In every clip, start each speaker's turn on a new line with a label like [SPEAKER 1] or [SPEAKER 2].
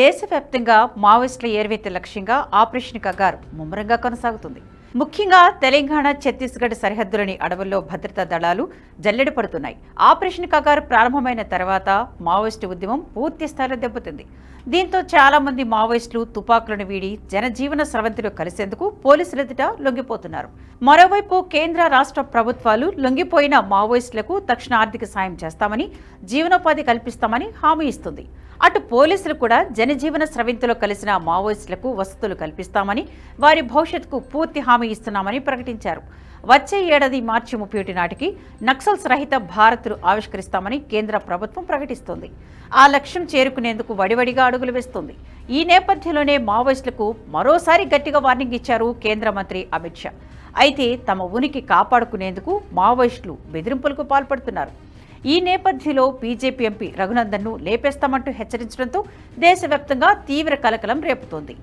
[SPEAKER 1] దేశవ్యాప్తంగా మావోయిస్టుల ఏర్వేత లక్ష్యంగా ఆపరేషన్ కగార్ ముమ్మరంగా కొనసాగుతుంది. ముఖ్యంగా తెలంగాణ ఛత్తీస్గఢ్ సరిహద్దులోని అడవుల్లో భద్రతా దళాలు జల్లెడ పడుతున్నాయి. ఆపరేషన్ కగారు ప్రారంభమైన తర్వాత మావోయిస్టు ఉద్యమం పూర్తి స్థాయిలో దెబ్బతింది. దీంతో చాలా మంది మావోయిస్టులు తుపాకులను వీడి జనజీవన స్రవంతిలో కలిసేందుకు పోలీసుల ఎదుట లొంగిపోతున్నారు. మరోవైపు కేంద్ర రాష్ట్ర ప్రభుత్వాలు లొంగిపోయిన మావోయిస్టులకు తక్షణ ఆర్థిక సాయం చేస్తామని జీవనోపాధి కల్పిస్తామని హామీ ఇస్తుంది. అటు పోలీసులు కూడా జనజీవన స్రవింతలో కలిసిన మావోయిస్టులకు వసతులు కల్పిస్తామని వారి భవిష్యత్తుకు పూర్తి హామీ ఇస్తున్నామని ప్రకటించారు. వచ్చే ఏడాది మార్చి ముప్పై ఒకటి నాటికి నక్సల్స్ రహిత భారత్ను ఆవిష్కరిస్తామని కేంద్ర ప్రభుత్వం ప్రకటిస్తోంది. ఆ లక్ష్యం చేరుకునేందుకు వడివడిగా అడుగులు వేస్తోంది. ఈ నేపథ్యంలోనే మావోయిస్టులకు మరోసారి గట్టిగా వార్నింగ్ ఇచ్చారు కేంద్ర మంత్రి అమిత్ షా. అయితే తమ ఉనికి కాపాడుకునేందుకు మావోయిస్టులు బెదిరింపులకు పాల్పడుతున్నారు. ఈ నేపథ్యంలో బీజేపీ ఎంపీ రఘునందన్ను లేపేస్తామంటూ హెచ్చరించడంతో దేశవ్యాప్తంగా తీవ్ర కలకలం రేపుతోంది.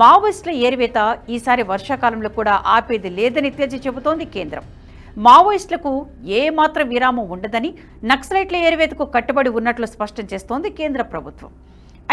[SPEAKER 1] మావోయిస్టుల ఏరివేత ఈసారి వర్షాకాలంలో కూడా ఆపేది లేదని తేల్చి చెబుతోంది కేంద్రం. మావోయిస్టులకు ఏ మాత్రం విరామం ఉండదని నక్సలైట్ల ఏరివేతకు కట్టుబడి ఉన్నట్లు స్పష్టం చేస్తోంది కేంద్ర ప్రభుత్వం.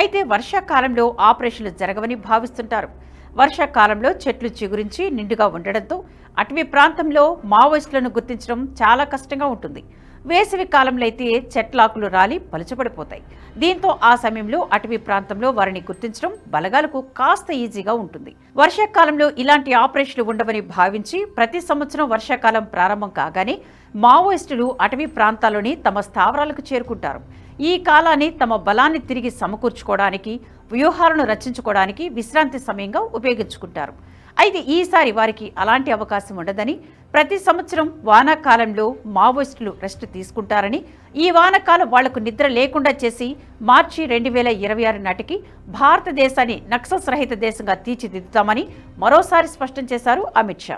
[SPEAKER 1] అయితే వర్షాకాలంలో ఆపరేషన్లు జరగవని భావిస్తుంటారు. వర్షాకాలంలో చెట్లు చిగురించి నిండుగా ఉండడంతో అటవీ ప్రాంతంలో మావోయిస్టులను గుర్తించడం చాలా కష్టంగా ఉంటుంది. వేసవి కాలంలో అయితే చెట్లాకులు రాలి పలుచబడిపోతాయి. దీంతో ఆ సమయంలో అటవీ ప్రాంతంలో వారిని గుర్తించడం బలగాలకు కాస్త ఈజీగా ఉంటుంది. వర్షాకాలంలో ఇలాంటి ఆపరేషన్లు ఉండవని భావించి ప్రతి సంవత్సరం వర్షాకాలం ప్రారంభం కాగానే మావోయిస్టులు అటవీ ప్రాంతాల్లోని తమ స్థావరాలకు చేరుకుంటారు. ఈ కాలాన్ని తమ బలాన్ని తిరిగి సమకూర్చుకోవడానికి వ్యూహాలను రచించుకోవడానికి విశ్రాంతి సమయంగా ఉపయోగించుకుంటారు. అయితే ఈసారి వారికి అలాంటి అవకాశం ఉండదని ప్రతి సంవత్సరం వానాకాలంలో మావోయిస్టులు రెస్ట్ తీసుకుంటారని ఈ వానాకాలం వాళ్ళకు నిద్ర లేకుండా చేసి మార్చి రెండు వేల ఇరవై ఆరు నాటికి భారతదేశాన్ని నక్సల్స్ రహిత దేశంగా తీర్చిదిద్దుతామని మరోసారి స్పష్టం చేశారు అమిత్ షా.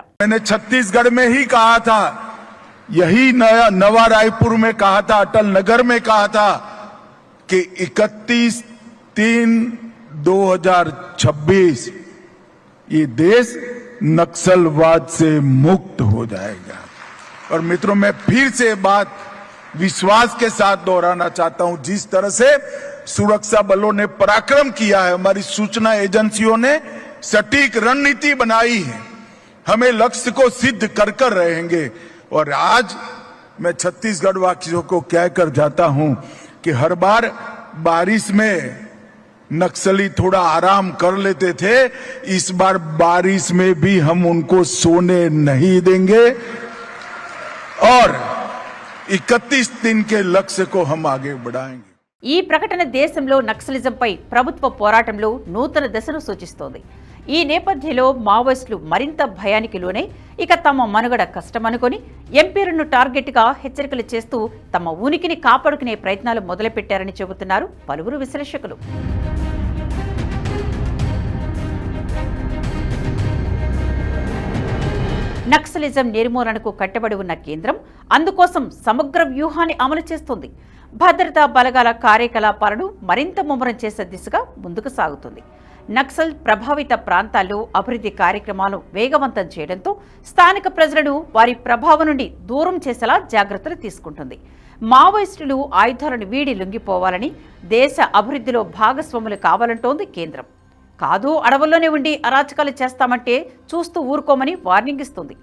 [SPEAKER 2] ఛత్తీస్గఢ్ మే హీ కహా यही नया, नवा रायपुर में कहा था, अटल नगर में कहा था कि 31 तीन 2026 ये देश नक्सलवाद से मुक्त हो जाएगा। और मित्रों, मैं फिर से बात विश्वास के साथ दोहराना चाहता हूँ। जिस तरह से सुरक्षा बलों ने पराक्रम किया है, हमारी सूचना एजेंसियों ने सटीक रणनीति बनाई है। हमें लक्ष्य को सिद्ध कर कर रहेंगे। और आज मैं छत्तीसगढ़ वासियों को कहकर जाता हूं कि हर बार बारिश में नक्सली थोड़ा आराम कर लेते थे इस बार बारिश में भी हम उनको सोने नहीं देंगे और 31 दिन के लक्ष्य को हम आगे बढ़ाएंगे
[SPEAKER 1] ఈ ప్రకటన దేశంలో నక్సలిజంపై ప్రభుత్వ పోరాటంలో నూతన దశను సూచిస్తోంది ఈ నేపథ్యంలో మావోయిస్టులు మరింత భయానికి లోనై ఇక తమ మనుగడ కష్టమనుకొని ఎంపీలను టార్గెట్గా హెచ్చరికలు చేస్తూ తమ ఉనికిని కాపాడుకునే ప్రయత్నాలు మొదలుపెట్టారని చెబుతున్నారు పలువురు విశ్లేషకులు. నక్సలిజం నిర్మూలనకు కట్టుబడి ఉన్న కేంద్రం అందుకోసం సమగ్ర వ్యూహాన్ని అమలు చేస్తుంది. భద్రతా బలగాల కార్యకలాపాలను మరింత ముమ్మరం చేసే దిశగా ముందుకు సాగుతుంది. నక్సల్ ప్రభావిత ప్రాంతాల్లో అభివృద్ధి కార్యక్రమాలు వేగవంతం చేయడంతో స్థానిక ప్రజలను వారి ప్రభావం నుండి దూరం చేసేలా జాగ్రత్తలు తీసుకుంటుంది. మావోయిస్టులు ఆయుధాలను వీడి లొంగిపోవాలని దేశ అభివృద్ధిలో భాగస్వాములు కావాలంటోంది కేంద్రం. కాదు అడవుల్లోనే ఉండి అరాచకాలు చేస్తామంటే చూస్తూ ఊరుకోమని వార్నింగ్ ఇస్తుంది.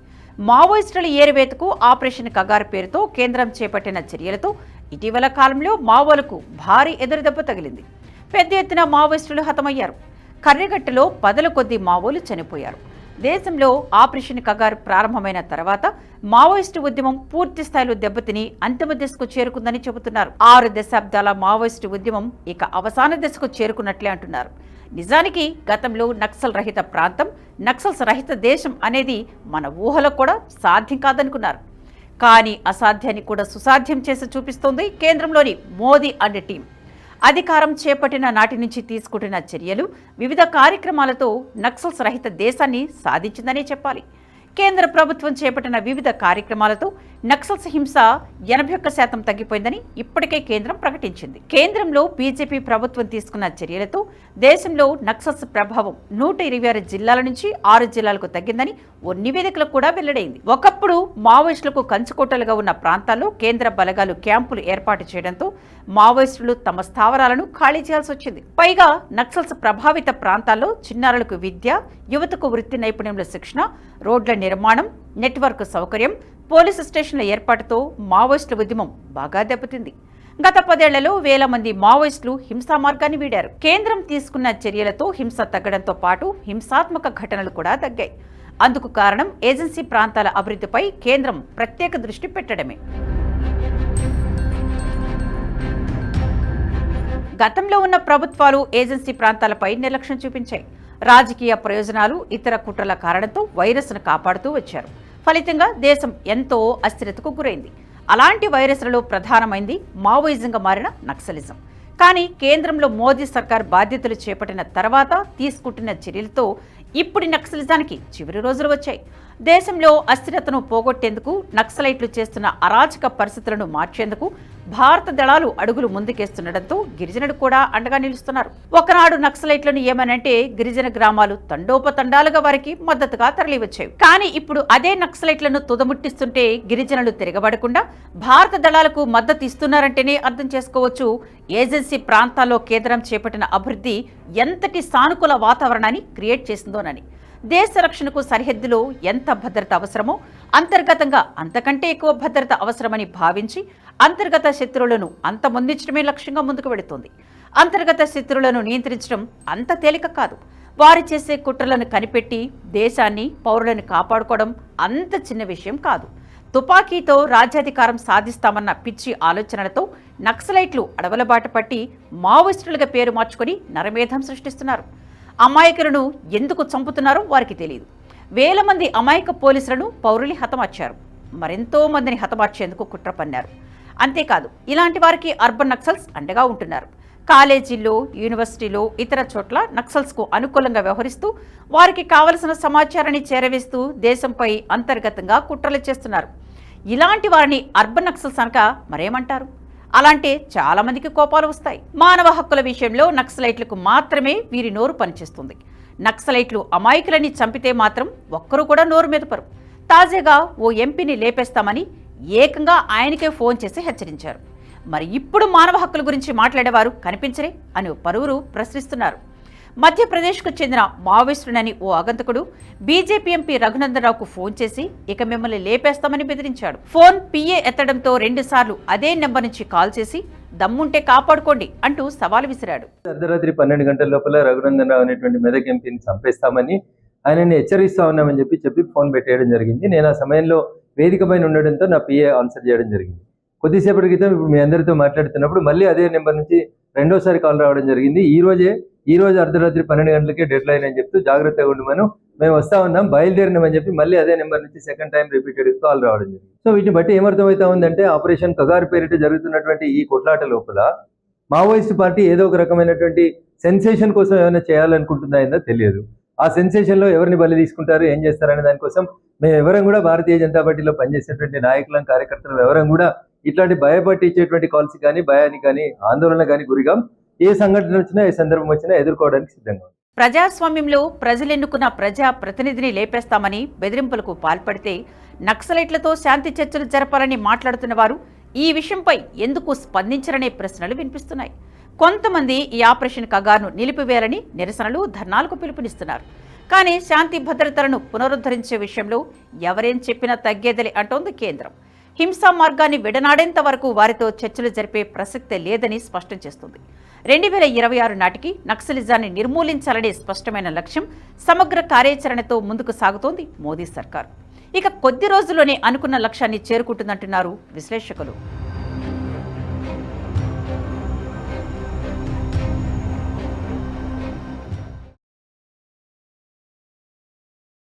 [SPEAKER 1] మావోయిస్టుల ఏరువేతకు ఆపరేషన్ కగారు పేరుతో కేంద్రం చేపట్టిన చర్యలతో ఇటీవల కాలంలో మావోలకు భారీ ఎదురుదెబ్బ తగిలింది. పెద్ద ఎత్తున మావోయిస్టులు హతమయ్యారు. కర్రగట్టలో పదల కొద్దీ మావోలు చనిపోయారు. దేశంలో ఆపరేషన్ కగారు ప్రారంభమైన తర్వాత మావోయిస్టు ఉద్యమం పూర్తి స్థాయిలో దెబ్బతిని అంతిమ దశకు చేరుకుందని చెబుతున్నారు. ఆరు దశాబ్దాల మావోయిస్టు ఉద్యమం ఇక అవసాన దశకు చేరుకున్నట్లే అంటున్నారు. నిజానికి గతంలో నక్సల్ రహిత ప్రాంతం నక్సల్స్ రహిత దేశం అనేది మన ఊహలో కూడా సాధ్యం కాదనుకున్నారు. కానీ అసాధ్యాన్ని కూడా సుసాధ్యం చేసి చూపిస్తోంది కేంద్రంలోని మోదీ అండ్ టీం. అధికారం చేపట్టిన నాటి నుంచి తీసుకుంటున్న చర్యలు వివిధ కార్యక్రమాలతో నక్సల్స్ రహిత దేశాన్ని సాధించిందనే చెప్పాలి. కేంద్ర ప్రభుత్వం చేపట్టిన వివిధ కార్యక్రమాలతో నక్సల్స్ హింస ఎనభై ఒక్క శాతం తగ్గిపోయిందని ఇప్పటికే కేంద్రం ప్రకటించింది. కేంద్రంలో బీజేపీ ప్రభుత్వం తీసుకున్న చర్యలతో దేశంలో నక్సల్స్ ప్రభావం నూట ఇరవై ఆరు జిల్లాల నుంచి ఆరు జిల్లాలకు తగ్గిందని ఓ నివేదికలో కూడా వెల్లడైంది. ఒకప్పుడు మావోయిస్టులకు కంచుకోటలుగా ఉన్న ప్రాంతాల్లో కేంద్ర బలగాలు క్యాంపులు ఏర్పాటు చేయడంతో మావోయిస్టులు తమ స్థావరాలను ఖాళీ చేయాల్సి వచ్చింది. పైగా నక్సల్స్ ప్రభావిత ప్రాంతాల్లో చిన్నారులకు విద్య యువతకు వృత్తి నైపుణ్యంలో శిక్షణ రోడ్ల నిర్మాణం నెట్వర్క్ సౌకర్యం పోలీసు స్టేషన్ల ఏర్పాటుతో మావోయిస్టుల ఉద్యమం బాగా దెబ్బతింది. గత పదేళ్ళలో వేల మంది మావోయిస్టులు హింసా మార్గాన్ని వీడారు. కేంద్రం తీసుకున్న చర్యలతో హింస తగ్గడంతో పాటు హింసాత్మక ఘటనలు కూడా తగ్గాయి. అందుకు కారణం ఏజెన్సీ ప్రాంతాల అభివృద్ధిపై కేంద్రం ప్రత్యేక దృష్టి పెట్టడమే. గతంలో ఉన్న ప్రభుత్వాలు ఏజెన్సీ ప్రాంతాలపై నిర్లక్ష్యం చూపించాయి. రాజకీయ ప్రయోజనాలు ఇతర కుట్రల కారణంతో వైరస్ను కాపాడుతూ వచ్చారు. ఫలితంగా దేశం ఎంతో అస్థిరతకు గురైంది. అలాంటి వైరస్లలో ప్రధానమైంది మావోయిజంగా మారిన నక్సలిజం. కానీ కేంద్రంలో మోదీ సర్కార్ బాధ్యతలు చేపట్టిన తర్వాత తీసుకుంటున్న చర్యలతో ఇప్పుడు నక్సలిజానికి చివరి రోజులు వచ్చాయి. దేశంలో అస్థిరతను పోగొట్టేందుకు నక్సలైట్లు చేస్తున్న అరాచక పరిస్థితులను మార్చేందుకు భారత దళాలు అడుగులు ముందుకేస్తుండటంతో గిరిజనుడు కూడా అండగా నిలుస్తున్నారు. ఒకనాడు నక్సలైట్లను ఏమనంటే గిరిజన గ్రామాలు తండోపతండాలుగా వారికి మద్దతుగా తరలివచ్చాయి. కానీ ఇప్పుడు అదే నక్సలైట్లను తుదముట్టిస్తుంటే గిరిజనులు తిరగబడకుండా భారత దళాలకు మద్దతు ఇస్తున్నారంటేనే అర్థం చేసుకోవచ్చు. ఏజెన్సీ ప్రాంతాల్లో కేంద్రం చేపట్టిన అభివృద్ధి ఎంతటి సానుకూల వాతావరణాన్ని క్రియేట్ చేసిందోనని. దేశ రక్షణకు సరిహద్దులో ఎంత భద్రత అవసరమో అంతర్గతంగా అంతకంటే ఎక్కువ భద్రత అవసరమని భావించి అంతర్గత శత్రువులను అంతమొందించడమే లక్ష్యంగా ముందుకు వెళుతోంది. అంతర్గత శత్రువులను నియంత్రించడం అంత తేలిక కాదు. వారు చేసే కుట్రలను కనిపెట్టి దేశాన్ని పౌరులను కాపాడుకోవడం అంత చిన్న విషయం కాదు. తుపాకీతో రాజ్యాధికారం సాధిస్తామన్న పిచ్చి ఆలోచనలతో నక్సలైట్లు అడవుల బాట పట్టి మావోయిస్టులుగా పేరు మార్చుకొని నరమేధం సృష్టిస్తున్నారు. అమాయకులను ఎందుకు చంపుతున్నారో వారికి తెలియదు వేల మంది అమాయక పోలీసులను పౌరులు హతమార్చారు. మరెంతో మందిని హతమార్చేందుకు కుట్ర పన్నారు. అంతేకాదు ఇలాంటి వారికి అర్బన్ నక్సల్స్ అండగా ఉంటున్నారు. కాలేజీల్లో యూనివర్సిటీలో ఇతర చోట్ల నక్సల్స్కు అనుకూలంగా వ్యవహరిస్తూ వారికి కావలసిన సమాచారాన్ని చేరవేస్తూ దేశంపై అంతర్గతంగా కుట్రలు చేస్తున్నారు. ఇలాంటి వారిని అర్బన్ నక్సల్స్ అనక మరేమంటారు? అలాంటి చాలా మందికి కోపాలు వస్తాయి. మానవ హక్కుల విషయంలో నక్సలైట్లకు మాత్రమే వీరి నోరు పనిచేస్తుంది. నక్సలైట్లు అమాయకులని చంపితే మాత్రం ఒక్కరూ కూడా నోరు మెదపరు తాజాగా ఓ ఎంపీని లేపేస్తామని ఏకంగా ఆయనకే ఫోన్ చేసి హెచ్చరించారు. మరి ఇప్పుడు మానవ హక్కుల గురించి మాట్లాడేవారు కనిపించరే అని పలువురు ప్రశ్నిస్తున్నారు. మధ్యప్రదేశ్కు చెందిన మావోయిస్టునని ఓ ఆగంతకుడు బీజేపీ ఎంపీ రఘునందనరావుకు ఫోన్ చేసి ఇక మిమ్మల్ని లేపేస్తామని బెదిరించాడు. ఫోన్ పిఏ ఎత్తడంతో రెండుసార్లు అదే నెంబర్ నుంచి కాల్ చేసి దమ్ముంటే కాపాడుకోండి అంటూ సవాల్ విసిరాడు.
[SPEAKER 3] అర్ధరాత్రి పన్నెండు గంటల లోపల రఘునందనరావు అనేటువంటి మెదక్ ఎంపీని చంపేస్తామని ఆయనని హెచ్చరిస్తా ఉన్నామని చెప్పి చెప్పి ఫోన్ పెట్టేయడం జరిగింది. నేను ఆ సమయంలో వేదిక పైన ఉండడంతో నా పిఏ ఆన్సర్ చేయడం జరిగింది. కొద్దిసేపటి క్రితం ఇప్పుడు మీ అందరితో మాట్లాడుతున్నప్పుడు మళ్ళీ అదే నెంబర్ నుంచి రెండోసారి కాల్ రావడం జరిగింది. ఈ రోజే ఈ రోజు అర్ధరాత్రి పన్నెండు గంటలకే డెడ్ లైన్ అని చెప్తూ జాగ్రత్తగా ఉండమను మేము వస్తా ఉన్నాం బయలుదేరినామని చెప్పి మళ్ళీ అదే నెంబర్ నుంచి సెకండ్ టైం రిపీటెడ్ కాల్ రావడం జరిగింది. సో వీటిని బట్టి ఏమర్థమవుతా ఉందంటే ఆపరేషన్ కగారు పేరిట జరుగుతున్నటువంటి ఈ కొట్లాట లోపల మావోయిస్ట్ పార్టీ ఏదో ఒక రకమైనటువంటి సెన్సేషన్ కోసం ఏమైనా చేయాలనుకుంటుందా ఏందో తెలియదు. ఆ సెన్సేషన్లో ఎవరిని బలి తీసుకుంటారు ఏం చేస్తారనే దానికోసం మేము ఎవరం కూడా భారతీయ జనతా పార్టీలో పనిచేసేటువంటి నాయకులం కార్యకర్తలు ఎవరం కూడా ఇట్లాంటి భయపట్టించేటువంటి కాల్స్ కానీ భయానికి కానీ ఆందోళన కానీ గురిగాం. ఏ సంఘటన వచ్చినా ఏ సందర్భం వచ్చినా ఎదుర్కోవడానికి సిద్ధంగా ఉంది.
[SPEAKER 1] ప్రజాస్వామ్యంలో ప్రజలెన్నుకున్న ప్రజా ప్రతినిధిని లేపేస్తామని బెదిరింపులకు పాల్పడితే నక్సలైట్లతో శాంతి చర్చలు జరపాలని మాట్లాడుతున్న వారు ఈ విషయంపై ఎందుకు స్పందించరనే ప్రశ్నలు వినిపిస్తున్నాయి. కొంతమంది ఈ ఆపరేషన్ కగార్ను నిలిపివేయాలని నిరసనలు ధర్నాలకు పిలుపునిస్తున్నారు. కానీ శాంతి భద్రతలను పునరుద్ధరించే విషయంలో ఎవరేం చెప్పినా తగ్గేదలే అంటోంది కేంద్రం. హింసా మార్గాన్ని విడనాడేంత వరకు వారితో చర్చలు జరిపే ప్రసక్తే లేదని స్పష్టం చేస్తుంది. రెండు వేల ఇరవై ఆరు నాటికి నక్సలిజాన్ని నిర్మూలించాలనే స్పష్టమైన లక్ష్యం సమగ్ర కార్యాచరణతో ముందుకు సాగుతోంది మోదీ సర్కార్. ఇక కొద్ది రోజుల్లోనే అనుకున్న లక్ష్యాన్ని చేరుకుంటుందంటున్నారు విశ్లేషకులు.